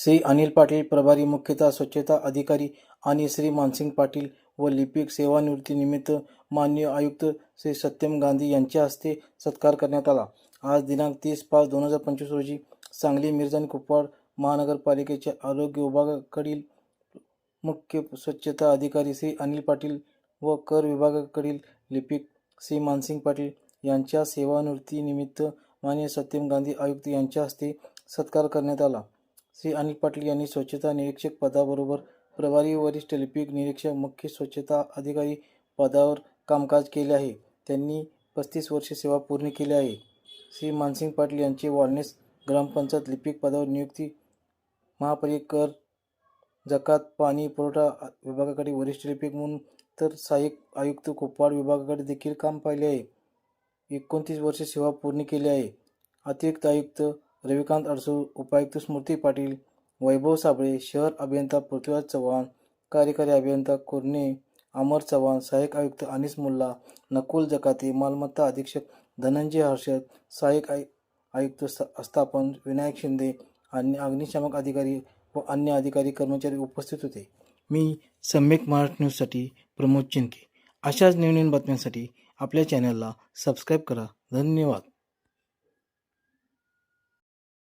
श्री अनिल पाटील प्रभारी मुख्यतः स्वच्छता अधिकारी आणि श्री मानसिंग पाटील व लिपिक सेवानिवृत्तीनिमित्त माननीय आयुक्त श्री सत्यम गांधी यांच्या हस्ते सत्कार करण्यात आला. आज दिनांक तीस पाच दोन हजार पंचवीस रोजी सांगली मिरज आणि कुपवाड महानगरपालिकेच्या आरोग्य विभागाकडील मुख्य स्वच्छता अधिकारी श्री अनिल पाटील व कर विभागाकडील लिपिक श्री मानसिंग पाटील यांच्या सेवानिवृत्तीनिमित्त माननीय सत्यम गांधी आयुक्त यांच्या हस्ते सत्कार करण्यात आला. श्री अनिल पाटील यांनी स्वच्छता निरीक्षक पदाबरोबर प्रभारी वरिष्ठ लिपिक निरीक्षक मुख्य स्वच्छता अधिकारी पदावर कामकाज केले आहे. त्यांनी पस्तीस वर्षे सेवा पूर्ण केली आहे. श्री मानसिंग पाटील यांची वॉलनेस ग्रामपंचायत लिपिक पदावर नियुक्ती महापालिका जकात पाणी पुरवठा विभागाकडे वरिष्ठ लिपिक म्हणून तर सहाय्यक आयुक्त कुपवाड विभागाकडे देखील काम पाहिले आहे. एकोणतीस वर्षे सेवा पूर्ण केली आहे. अतिरिक्त आयुक्त रविकांत अडसूळ उपायुक्त स्मृती पाटील वैभव साबळे शहर अभियंता पृथ्वीराज चव्हाण कार्यकारी अभियंता कुर्णे अमर चव्हाण सहाय्यक आयुक्त अनिस मुल्ला नकुल जकाते मालमत्ता अधीक्षक धनंजय हर्षद सहाय्यक आय आयुक्त स्थापन विनायक शिंदे आणि अग्निशामक अधिकारी व अन्य अधिकारी कर्मचारी उपस्थित होते. मी सम्यक महाराष्ट्र न्यूजसाठी प्रमोद चिंके अशाच नवनवीन बातम्यांसाठी आपल्या चॅनलला सबस्क्राईब करा. धन्यवाद.